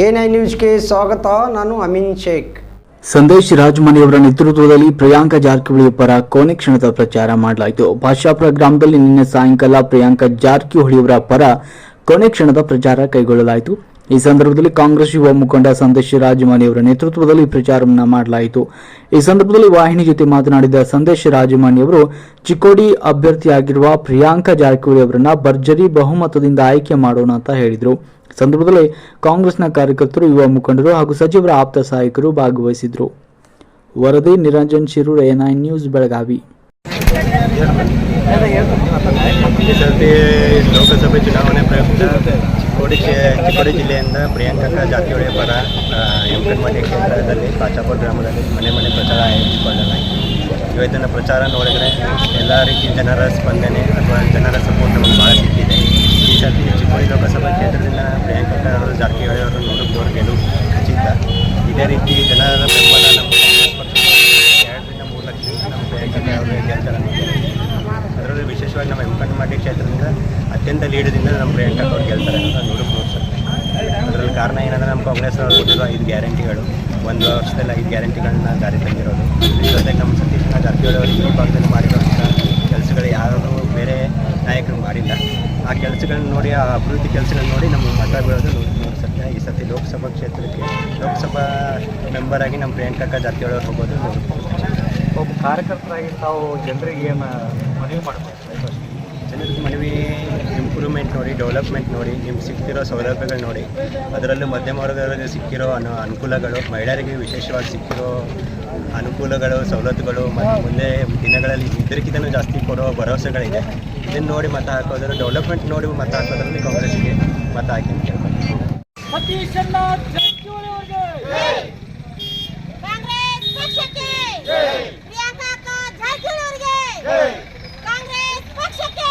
I ನ್ಯೂಸ್ಗೆ ಸ್ವಾಗತ. ನಾನು ಅಮೀನ್ ಶೇಖ್. ಸಂದೇಶ್ ರಾಜಮಣಿಯವರ ನೇತೃತ್ವದಲ್ಲಿ ಪ್ರಿಯಾಂಕಾ ಜಾರಕಿಹೊಳಿ ಪರ ಕೊನೆ ಕ್ಷಣದ ಪ್ರಚಾರ ಮಾಡಲಾಯಿತು. ಭಾಷಾಪುರ ಗ್ರಾಮದಲ್ಲಿ ನಿನ್ನೆ ಸಾಯಂಕಾಲ ಪ್ರಿಯಾಂಕಾ ಜಾರಕಿಹೊಳಿಯವರ ಪರ ಕೊನೆ ಕ್ಷಣದ ಪ್ರಚಾರ ಕೈಗೊಳ್ಳಲಾಯಿತು. ಈ ಸಂದರ್ಭದಲ್ಲಿ ಕಾಂಗ್ರೆಸ್ ಯುವ ಮುಖಂಡ ಸಂದೇಶ್ ರಾಜಮಾನಿಯವರ ನೇತೃತ್ವದಲ್ಲಿ ಪ್ರಚಾರವನ್ನು ಮಾಡಲಾಯಿತು. ಈ ಸಂದರ್ಭದಲ್ಲಿ ವಾಹಿನಿ ಜೊತೆ ಮಾತನಾಡಿದ ಸಂದೇಶ್ ರಾಜಮಾನಿಯವರು ಚಿಕ್ಕೋಡಿ ಅಭ್ಯರ್ಥಿಯಾಗಿರುವ ಪ್ರಿಯಾಂಕಾ ಜಾರಕಿಹೊಳಿ ಅವರನ್ನ ಭರ್ಜರಿ ಬಹುಮತದಿಂದ ಆಯ್ಕೆ ಮಾಡೋಣ ಅಂತ ಹೇಳಿದರು. ಸಂದರ್ಭದಲ್ಲಿ ಕಾಂಗ್ರೆಸ್ನ ಕಾರ್ಯಕರ್ತರು, ಯುವ ಮುಖಂಡರು ಹಾಗೂ ಸಚಿವರ ಆಪ್ತ ಸಹಾಯಕರು ಭಾಗವಹಿಸಿದರು. ವರದಿ Niranjan Shirur N I news, Belagavi. ಸರ್ತಿ ಲೋಕಸಭೆ ಚುನಾವಣೆ ಪ್ರಯುಕ್ತ ಚಿಕ್ಕೋಡಿ ಚಿಕ್ಕೋಡಿ ಜಿಲ್ಲೆಯಿಂದ ಪ್ರಿಯಾಂಕಾ ಜಾರಕಿಹೊಳಿ ಪರ ಮನೆ ಕೇಂದ್ರದಲ್ಲಿ ಪಾಚಾಪುರ ಗ್ರಾಮದಲ್ಲಿ ಮನೆ ಮನೆ ಪ್ರಚಾರ ಆಯೋಜಿಸಿಕೊಳ್ಳಲಾಯಿತು. ಇವತ್ತಿನ ಪ್ರಚಾರ ನೋಡಿದರೆ ಎಲ್ಲ ರೀತಿ ಜನರ ಸ್ಪಂದನೆ ಅಥವಾ ಜನರ ಸಪೋರ್ಟ್ ನಮಗೆ ಭಾಳ ಸಿಕ್ಕಿದೆ. ಈ ಸರ್ತಿ ಚಿಕ್ಕೋಡಿ ಲೋಕಸಭಾ ಕ್ಷೇತ್ರದಿಂದ ಪ್ರಿಯಾಂಕಾ ಜಾರಕಿಹೊಳಿ ಅವರು ನೂರಕ್ಕೆ ನೂರು ಗೆಲುವು ಖಚಿತ. ಇದೇ ರೀತಿ ಜನರ ಬೆಂಬಲ ನಮ್ಮ ಕಾಂಗ್ರೆಸ್ ಪಕ್ಷಕ್ಕೆ ಎರಡರಿಂದ ಮೂರು ಲಕ್ಷ ನಮ್ಮ ಪ್ರಿಯಾಂಕಾ ಅವರು ಗೆಲ್ತಾರೆ ಅನ್ನೋದು ವಿಶೇಷವಾಗಿ ನಮ್ಮ ಮಾಡಿ ಕ್ಷೇತ್ರದಿಂದ ಅತ್ಯಂತ ಲೀಡದಿಂದ ನಮ್ಮ ಪ್ರಿಯಾಂಕಾ ಅವ್ರು ಗೆಲ್ತಾರೆ ಅಂತ ನೂರು ಸರ್. ಅದರಲ್ಲಿ ಕಾರಣ ಏನಂದರೆ ನಮ್ಮ ಕಾಂಗ್ರೆಸ್ ಅವರು ಕೊಟ್ಟಿರುವ ಐದು ಗ್ಯಾರಂಟಿಗಳು. ಒಂದು ವರ್ಷದಲ್ಲಿ ಐದು ಗ್ಯಾರಂಟಿಗಳನ್ನ ಜಾರಿ ತಂದಿರೋದು. ಜೊತೆಗೆ ನಮ್ಮ ಸತೀಶ್ ಜಾರಕಿಹೊಳಿ ಅವರು ಈ ಭಾಗದಲ್ಲಿ ಮಾಡಿರೋಂಥ ಕೆಲಸಗಳು ಯಾರು ಬೇರೆ ನಾಯಕರು ಮಾಡಿಲ್ಲ. ಆ ಕೆಲಸಗಳನ್ನ ನೋಡಿ, ಆ ಅಭಿವೃದ್ಧಿ ಕೆಲಸಗಳನ್ನ ನೋಡಿ ನಮ್ಮ ಮತ ಬೀಳೋದು ನೋಡಿ ಸತ್ಯ ಈ ಸತಿ ಲೋಕಸಭಾ ಕ್ಷೇತ್ರಕ್ಕೆ ಲೋಕಸಭಾ ಮೆಂಬರಾಗಿ ನಮ್ಮ ಪ್ರಿಯಾಂಕಾ ಜಾರಕಿಹೊಳಿ ಅವರು ಹೋಗೋದು ಸತ್ಯ. ಒಬ್ಬ ಕಾರ್ಯಕರ್ತರಾಗಿ ತಾವು ಜನರಿಗೆ ಏನು ಮನವಿ ಮಾಡ್ಬೋದು ಜನರಿಗೆ ಮನವಿ ಇಂಪ್ರೂವ್ಮೆಂಟ್ ನೋಡಿ ಡೆವಲಪ್ಮೆಂಟ್ ನೋಡಿ ನಿಮ್ಗೆ ಸಿಗ್ತಿರೋ ಸೌಲಭ್ಯಗಳು ನೋಡಿ. ಅದರಲ್ಲೂ ಮಧ್ಯಮ ವರ್ಗದವರಿಗೆ ಸಿಕ್ಕಿರೋ ಅನು ಅನುಕೂಲಗಳು ಮಹಿಳೆಯರಿಗೆ ವಿಶೇಷವಾಗಿ ಸಿಕ್ಕಿರೋ ಅನುಕೂಲಗಳು ಸವಲತ್ತುಗಳು ಮತ್ತು ಮುಂದೆ ದಿನಗಳಲ್ಲಿ ಇದಕ್ಕಿಂತಲೂ ಜಾಸ್ತಿ ಕೊಡೋ ಭರವಸೆಗಳಿದೆ. ಇದನ್ನು ನೋಡಿ ಮತ ಹಾಕೋದ್ರ ಡೆವಲಪ್ಮೆಂಟ್ ನೋಡಿ ಮತ ಹಾಕೋದ್ರಲ್ಲಿ ಕಾಂಗ್ರೆಸ್ಗೆ ಮತ ಹಾಕಿ ಅಂತ ಕೇಳ್ಬೋದು ಕಾಂಗ್ರೆಸ್ ಪಕ್ಷಕ್ಕೆ ಪ್ರಿಯಾಂಕಾ ಅಕ್ಕ ಜಾರಕಿಹೊಳಿ ಅವರಿಗೆ ಕಾಂಗ್ರೆಸ್ ಪಕ್ಷಕ್ಕೆ